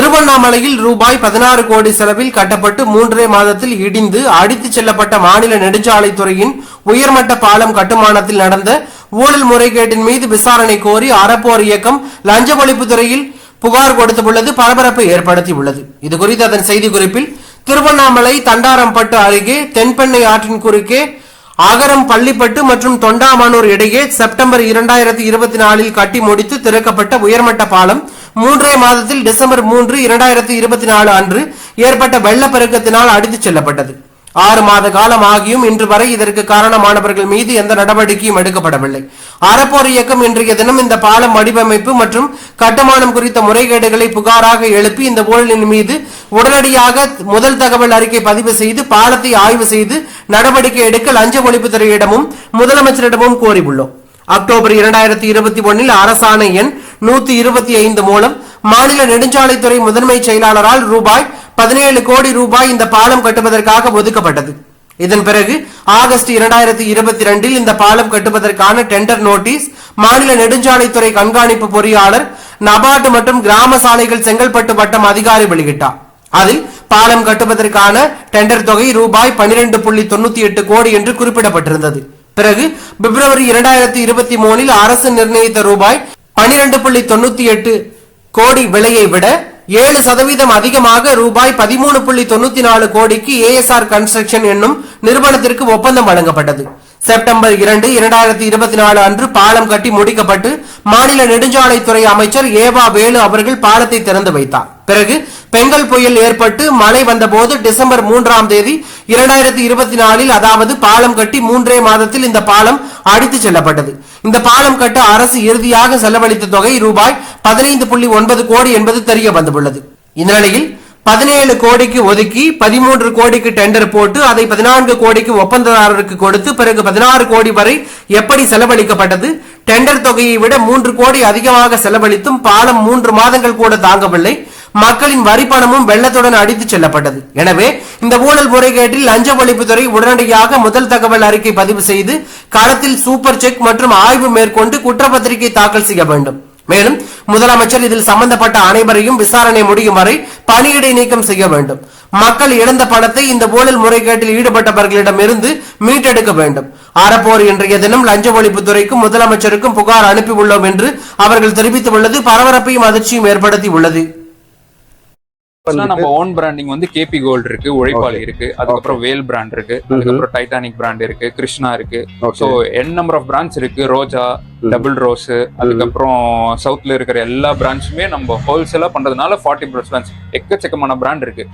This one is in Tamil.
திருவண்ணாமலையில் ரூபாய் பதினாறு கோடி செலவில் கட்டப்பட்டு மூன்றே மாதத்தில் இடிந்து அடித்துச் செல்லப்பட்ட மாநில நெடுஞ்சாலைத்துறையின் உயர்மட்ட பாலம் கட்டுமானத்தில் நடந்த ஊழல் முறைகேட்டின் மீது விசாரணை கோரி அறப்போர் இயக்கம் லஞ்ச ஒழிப்பு துறையில் புகார் கொடுத்துள்ளது பரபரப்பை ஏற்படுத்தியுள்ளது. இதுகுறித்து அதன் செய்திக்குறிப்பில் திருவண்ணாமலை தண்டாரம்பட்டு அருகே தென்பெண்ணை ஆற்றின் குறுக்கே ஆகரம் பள்ளிப்பட்டு மற்றும் தொண்டாமானூர் இடையே செப்டம்பர் இரண்டாயிரத்தி இருபத்தி நாலில் கட்டி முடித்து திறக்கப்பட்ட உயர்மட்ட பாலம் மூன்றே மாதத்தில் டிசம்பர் மூன்று இரண்டாயிரத்தி இருபத்தி நாலு அன்று ஏற்பட்ட வெள்ளப்பெருக்கத்தினால் அடித்துச் செல்லப்பட்டது. ஆறு மாத காலம் ஆகியும் இன்று வரை இதற்கு காரணமானவர்கள் மீது எந்த நடவடிக்கையும் எடுக்கப்படவில்லை. அறப்போர் இயக்கம் இன்றைய தினம் இந்த பாலம் வடிவமைப்பு மற்றும் கட்டுமானம் குறித்த முறைகேடுகளை புகாராக எழுப்பி இந்த ஊழலின் மீது உடனடியாக முதல் தகவல் அறிக்கை பதிவு செய்து பாலத்தை ஆய்வு செய்து நடவடிக்கை எடுக்க லஞ்ச ஒழிப்புத்துறையிடமும் முதலமைச்சரிடமும் கோரியுள்ளோம். அக்டோபர் இரண்டாயிரத்தி இருபத்தி ஒன்னில் அரசாணை எண் நூத்தி இருபத்தி ஐந்து மூலம் மாநில நெடுஞ்சாலைத்துறை முதன்மை செயலாளரால் ரூபாய் பதினேழு கோடி ரூபாய் இந்த பாலம் கட்டுவதற்காக ஒதுக்கப்பட்டது. இதன் பிறகு ஆகஸ்ட் இரண்டாயிரத்தி இருபத்தி ரெண்டில் இந்த பாலம் கட்டுவதற்கான டெண்டர் நோட்டீஸ் மாநில நெடுஞ்சாலைத்துறை கண்காணிப்பு பொறியாளர் நபார்டு மற்றும் கிராம சாலைகள் செங்கல்பட்டு வட்டம் அதிகாரி வெளியிட்டார். அதில் பாலம் கட்டுவதற்கான டெண்டர் தொகை ரூபாய் பனிரெண்டு புள்ளி தொண்ணூத்தி எட்டு கோடி என்று குறிப்பிடப்பட்டிருந்தது. பிறகு பிப்ரவரி இரண்டாயிரத்தி இருபத்தி மூணில் அரசு நிர்ணயித்த ரூபாய் பனிரெண்டு புள்ளி தொண்ணூத்தி எட்டு கோடி விலையை விட ஏழு சதவீதம் அதிகமாக ரூபாய் பதிமூணு புள்ளி தொண்ணூத்தி நாலு கோடிக்கு ஏஎஸ்ஆர் கன்ஸ்ட்ரக்ஷன் என்னும் நிறுவனத்திற்கு ஒப்பந்தம் வழங்கப்பட்டது. செப்டம்பர் இரண்டு இரண்டாயிரத்தி இருபத்தி நாலு அன்று பாலம் கட்டி முடிக்கப்பட்டு மாநில நெடுஞ்சாலைத்துறை அமைச்சர் ஏவா வேலு அவர்கள் பாலத்தை திறந்து வைத்தார். பிறகு பெங்கல் புயல் ஏற்பட்டு மழை வந்தபோது டிசம்பர் மூன்றாம் தேதி இரண்டாயிரத்தி இருபத்தி நாலில் அதாவது பாலம் கட்டி மூன்றே மாதத்தில் இந்த பாலம் அடித்துச் செல்லப்பட்டது. இந்த பாலம் கட்ட அரசு இறுதியாக செலவழித்த தொகை ரூபாய் பதினைந்து புள்ளி ஒன்பது கோடி என்பது தெரிய வந்துள்ளது. இந்த நிலையில் பதினேழு கோடிக்கு ஒதுக்கி பதிமூன்று கோடிக்கு டெண்டர் போட்டு அதை பதினான்கு கோடிக்கு ஒப்பந்ததாரருக்கு கொடுத்து பிறகு பதினாறு கோடி வரை எப்படி செலவழிக்கப்பட்டது? டெண்டர் தொகையை விட மூன்று கோடி அதிகமாக செலவழித்தும் பாலம் மூன்று மாதங்கள் கூட தாங்கவில்லை. மக்களின் வரி பணமும் வெள்ளத்துடன் அடித்துச் செல்லப்பட்டது. எனவே இந்த ஊழல் முறைகேட்டில் லஞ்ச ஒழிப்புத்துறை உடனடியாக முதல் தகவல் அறிக்கை பதிவு செய்து களத்தில் சூப்பர் செக் மற்றும் ஆய்வு மேற்கொண்டு குற்றப்பத்திரிகை தாக்கல் செய்ய வேண்டும். மேலும் முதலமைச்சர் இதில் சம்பந்தப்பட்ட அனைவரையும் விசாரணை முடியும் வரை பணியிடை நீக்கம் செய்ய வேண்டும். மக்கள் இழந்த பணத்தை இந்த ஊழல் முறைகேட்டில் ஈடுபட்டவர்களிடமிருந்து மீட்டெடுக்க வேண்டும். அறப்போர் இன்றைய தினம் லஞ்ச ஒழிப்புத்துறைக்கும் முதலமைச்சருக்கும் புகார் அனுப்பியுள்ளோம் என்று அவர்கள் தெரிவித்துள்ளது. பரபரப்பையும் அதிர்ச்சியும் ஏற்படுத்தி உள்ளது நம்ம ஓன் பிராண்டிங் வந்து கேபி கோல்டு இருக்கு உழைப்பாளி இருக்கு அதுக்கப்புறம் வேல் பிராண்ட் இருக்கு அதுக்கப்புறம் டைட்டானிக் பிராண்ட் இருக்கு கிருஷ்ணா இருக்கு. So N number of brands இருக்கு ரோஜா டபுள் ரோஸ் அதுக்கப்புறம் சவுத்ல இருக்கிற எல்லா பிராண்ட்ஸுமே நம்ம ஹோல்சேலா பண்றதுனால ஃபார்ட்டி பிராண்ட்ஸ் எக்கச்சக்கமான பிராண்ட் இருக்கு.